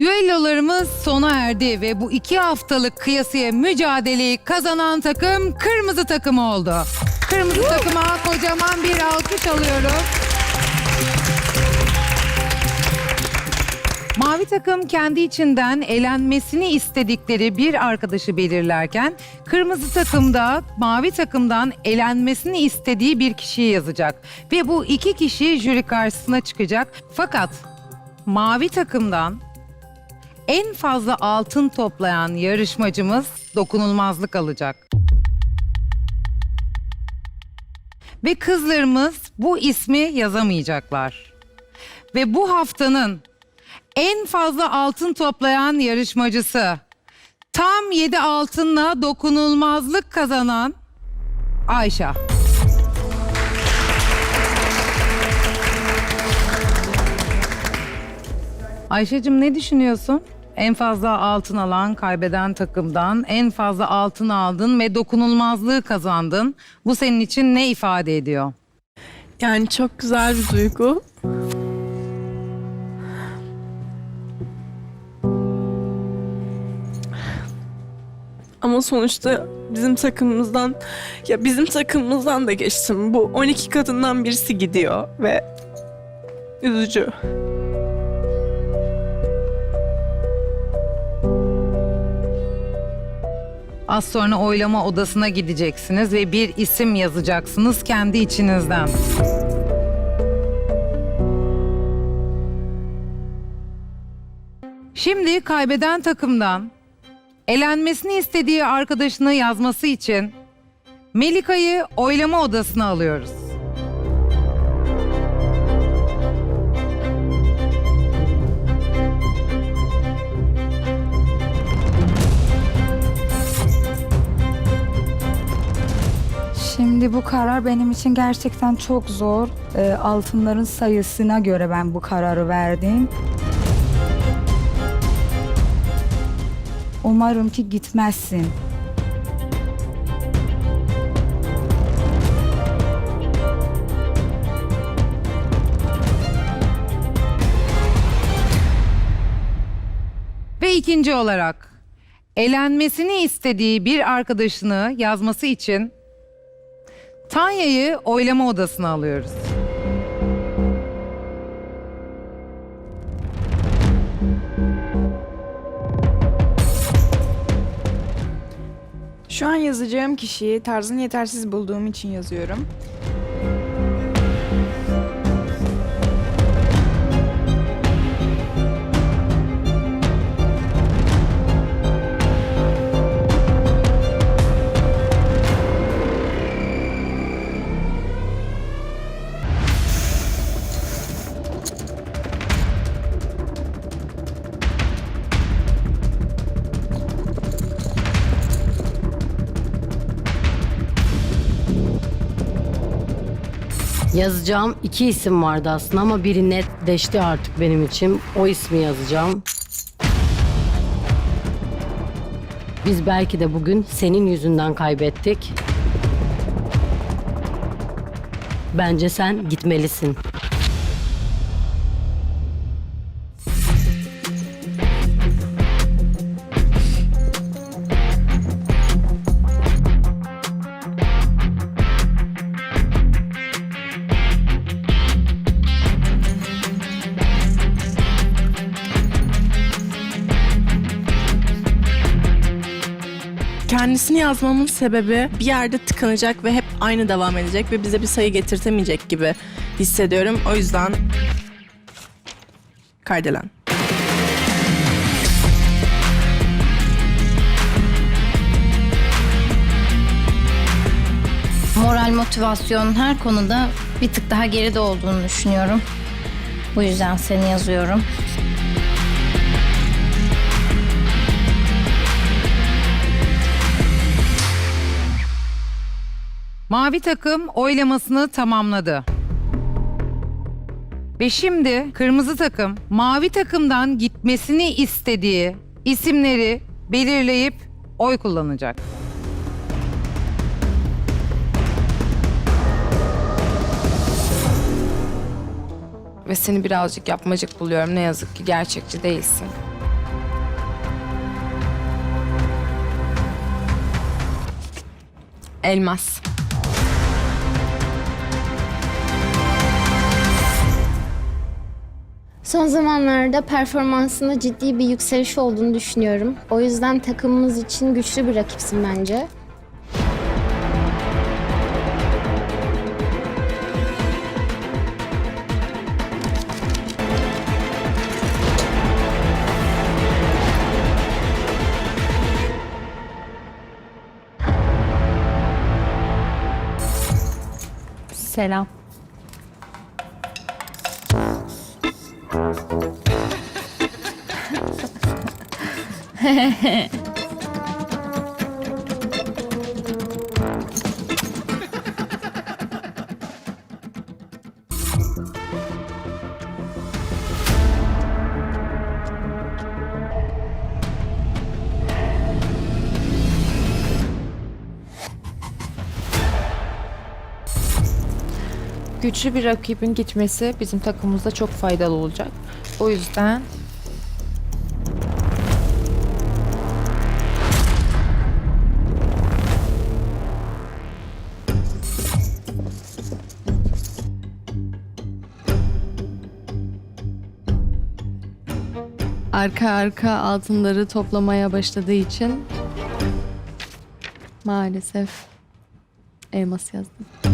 Düellolarımız sona erdi ve bu iki haftalık kıyasıya mücadeleyi kazanan takım kırmızı takım oldu. Kırmızı takıma kocaman bir alkış alıyoruz. Mavi takım kendi içinden elenmesini istedikleri bir arkadaşı belirlerken kırmızı takımda mavi takımdan elenmesini istediği bir kişiyi yazacak. Ve bu iki kişi jüri karşısına çıkacak. Fakat mavi takımdan en fazla altın toplayan yarışmacımız dokunulmazlık alacak. Ve kızlarımız bu ismi yazamayacaklar. Ve bu haftanın en fazla altın toplayan yarışmacısı tam 7 altınla dokunulmazlık kazanan Ayşe. Ayşe'cim ne düşünüyorsun? En fazla altın alan, kaybeden takımdan en fazla altın aldın ve dokunulmazlığı kazandın. Bu senin için ne ifade ediyor? Yani çok güzel bir duygu. Ama sonuçta bizim takımımızdan ya bizim takımımızdan da geçtim. Bu 12 kadından birisi gidiyor ve üzücü. Az sonra oylama odasına gideceksiniz ve bir isim yazacaksınız kendi içinizden. Şimdi kaybeden takımdan elenmesini istediği arkadaşını yazması için Melika'yı oylama odasına alıyoruz. Şimdi bu karar benim için gerçekten çok zor. Ee, altınların sayısına göre ben bu kararı verdim. Umarım ki gitmezsin. Ve ikinci olarak elenmesini istediği bir arkadaşını yazması için Tanya'yı oylama odasına alıyoruz. Şu an yazacağım kişiyi tarzını yetersiz bulduğum için yazıyorum. Yazacağım iki isim vardı aslında ama biri netleşti artık benim için. O ismi yazacağım. Biz belki de bugün senin yüzünden kaybettik. Bence sen gitmelisin. Kendisini yazmamın sebebi bir yerde tıkanacak ve hep aynı devam edecek ve bize bir sayı getirtemeyecek gibi hissediyorum. O yüzden Kardelen. moral motivasyon her konuda bir tık daha geride olduğunu düşünüyorum. Bu yüzden seni yazıyorum. Mavi takım oylamasını tamamladı. Ve şimdi kırmızı takım mavi takımdan gitmesini istediği isimleri belirleyip oy kullanacak. ve seni birazcık yapmacık buluyorum. Ne yazık ki gerçekçi değilsin. Elmas. Son zamanlarda performansında ciddi bir yükseliş olduğunu düşünüyorum. O yüzden takımımız için güçlü bir rakipsin bence. Selam. Hehehehe Güçlü bir rakibin gitmesi bizim takımımızda çok faydalı olacak. O yüzden arka arka altınları toplamaya başladığı için maalesef elmas yazdım.